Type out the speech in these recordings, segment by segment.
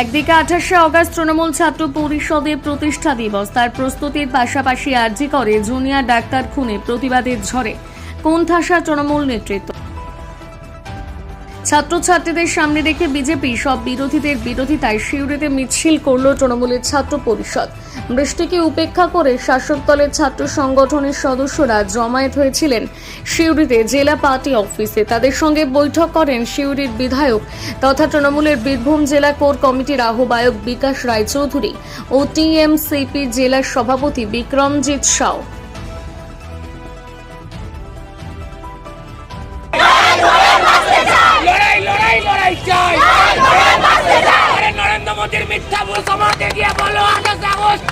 একদিকে আঠাশে অগাস্ট তৃণমূল ছাত্র পরিষদের প্রতিষ্ঠা দিবস। তার প্রস্তুতির পাশাপাশি আর্জি করে জুনিয়র ডাক্তার খুনে প্রতিবাদের ঝড়ে। কোন ঠাসা তৃণমূল নেতৃত্ব। ছাত্রছাত্রীদের সামনে রেখে বিজেপি সব বিরোধীদের বিরোধিতায় শিউরিতে মিছিল করল তৃণমূলের ছাত্র পরিষদ। বৃষ্টিকে উপেক্ষা করে শাসক দলের ছাত্র সংগঠনের সদস্যরা জমায়েত হয়েছিলেন শিউরিতে জেলা পার্টি অফিসে। তাদের সঙ্গে বৈঠক করেন শিউরির বিধায়ক তথা তৃণমূলের বীরভূম জেলা কোর কমিটির আহ্বায়ক বিকাশ রায়চৌধুরী ও টিএমসিপি জেলার সভাপতি বিক্রমজিৎ সাউ। চাই নরেন্দ্র মোদীর মিথ্যা ভুল গিয়ে বলো আগস্ট।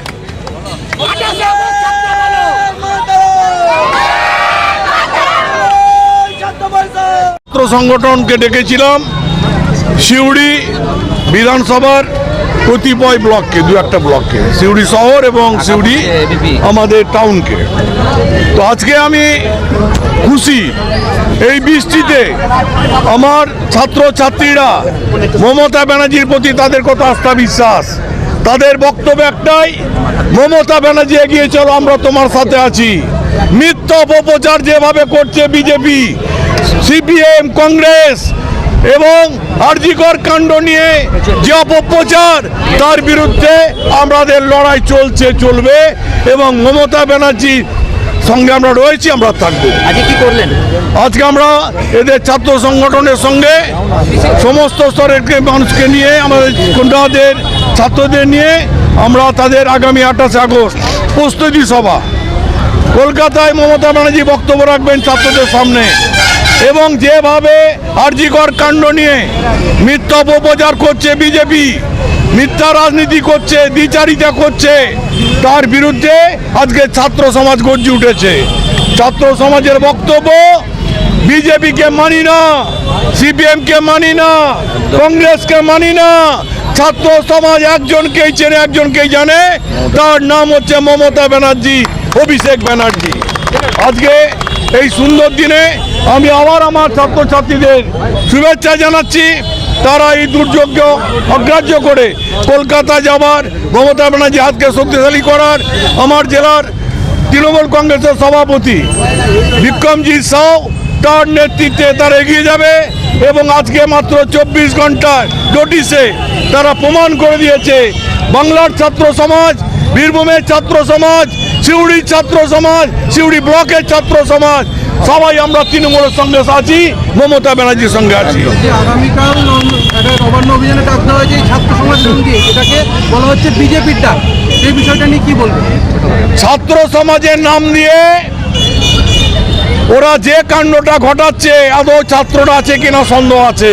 ছাত্র সংগঠনকে ডেকেছিলাম সিউড়ি বিধানসভার কতিপয় ব্লককে, দু একটা ব্লককে, সিউড়ি শহর এবং সিউড়ি আমাদের টাউনকে তো আজকে আমি খুশি। এই বৃষ্টিতে আমার ছাত্র ছাত্রীরা মমতা ব্যানার্জির প্রতি তাদের কত আস্থা বিশ্বাস? তাদের বক্তব্য একটাই, মমতা ব্যানার্জি এগিয়ে চলো, আমরা তোমার সাথে আছি। মিথ্যা অপপ্রচার যেভাবে করছে বিজেপি, সিপিএম, কংগ্রেস এবং আরজিকর কাণ্ড নিয়ে যে অপপ্রচার, তার বিরুদ্ধে আমাদের লড়াই চলছে, চলবে এবং মমতা ব্যানার্জির সঙ্গে আমরা রয়েছি আমরা থাকব। আজকে কি করলেন? আজকে আমরা এদের ছাত্র সংগঠনের সঙ্গে সমস্ত স্তরের মানুষকে নিয়ে আমাদের কন্যাদের ছাত্রদের নিয়ে আমরা তাদের আগামী আঠাশে আগস্ট প্রস্তুতি সভা। কলকাতায় মমতা ব্যানার্জি বক্তব্য রাখবেন ছাত্রদের সামনে এবং যেভাবে আরজিকর কাণ্ড নিয়ে মিথ্যা অপপ্রচার করছে বিজেপি মিথ্যা রাজনীতি করছে, দ্বিচারিতা করছে, তার বিরুদ্ধে আজকে ছাত্র সমাজ গর্জে উঠেছে। ছাত্র সমাজের বক্তব্য, বিজেপিকে মানি না, সিপিএমকে মানি না, কংগ্রেসকে মানি না, ছাত্র সমাজ একজনকেই চেনে, একজনকেই জানে, তার নাম হচ্ছে মমতা ব্যানার্জি, অভিষেক ব্যানার্জি। আজকে এই সুন্দর দিনে আমি আবার আমার ছাত্রছাত্রীদের শুভেচ্ছা জানাচ্ছি। তারা এই দুর্যোগ্য অগ্রাহ্য করে। কলকাতা যাবার মমতা ব্যানার্জি হাতকে শক্তিশালী করার, আমার জেলার তৃণমূল কংগ্রেসের সভাপতি বিক্রমজিৎ সাউ তার নেতৃত্বে তারা এগিয়ে যাবে এবং আজকে মাত্র চব্বিশ ঘণ্টার নোটিশে তারা প্রমাণ করে দিয়েছে। বাংলার ছাত্র সমাজ, বীরভূমের ছাত্র সমাজ, সিউড়ির ছাত্র সমাজ, সিউড়ি ব্লকের ছাত্র সমাজ, সবাই আমরা তৃণমূলের সঙ্গে আছি, মমতা ব্যানার্জির সঙ্গে আছি যে আগামীকাল নন- একটা নবান্ন অভিযানে ডাক দেওয়া হয়েছে এই ছাত্র সমাজ নাম দিয়ে এটাকে বলা হচ্ছে বিজেপির ডাক। সেই বিষয়টা নিয়ে কি বলবেন ছাত্র সমাজের নাম দিয়ে ওরা যে কাণ্ডটা ঘটাচ্ছে, আদৌ ছাত্ররা আছে কিনা সন্দেহ আছে?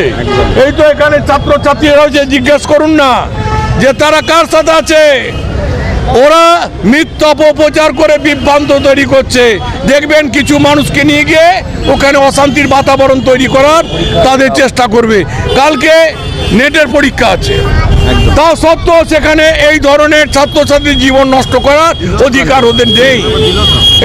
এই তো এখানে ছাত্র ছাত্রীরা রয়েছে জিজ্ঞেস করুন না, যে তারা কার সাথে আছে? ওরা মিথ্যা অপপ্রচার করে বিভ্রান্ত তৈরি করছে। দেখবেন কিছু মানুষকে নিয়ে গিয়ে ওখানে অশান্তির বাতাবরণ তৈরি করার তাদের চেষ্টা করবে। কালকে নেটের পরীক্ষা আছে। তা সত্ত্বেও সেখানে এই ধরনের ছাত্রছাত্রীর জীবন নষ্ট করার অধিকার ওদের নেই।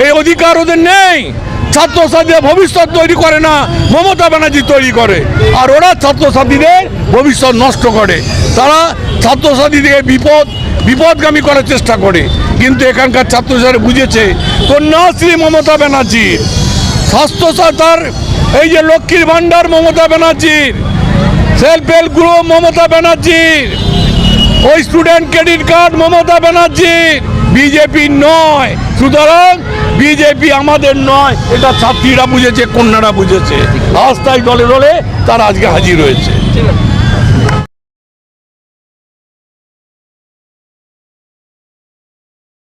এই অধিকার ওদের নেই। ছাত্রছাত্রীদের ভবিষ্যৎ তৈরি করে না মমতা ব্যানার্জি তৈরি করে। আর ওরা ছাত্রছাত্রীদের ভবিষ্যৎ নষ্ট করে। তারা ছাত্রছাত্রীদের বিপদ বিপদগামী করার চেষ্টা করে। কিন্তু এখানকার ছাত্রছাত্রী বুঝেছে, কন্যাশ্রী মমতা ব্যানার্জির স্বাস্থ্যসাতার এই যে লক্ষ্মীর ভাণ্ডার মমতা ব্যানার্জির সেলফ হেল্প গ্রুপ মমতা ব্যানার্জির, ওই স্টুডেন্ট ক্রেডিট কার্ড মমতা ব্যানার্জির, বিজেপি নয়। সুতরাং বিজেপি আমাদের নয়, এটা ছাত্রীরা বুঝেছে, কন্যারা বুঝেছে। তাই দলে দলে তারা আজকে হাজির হয়েছে।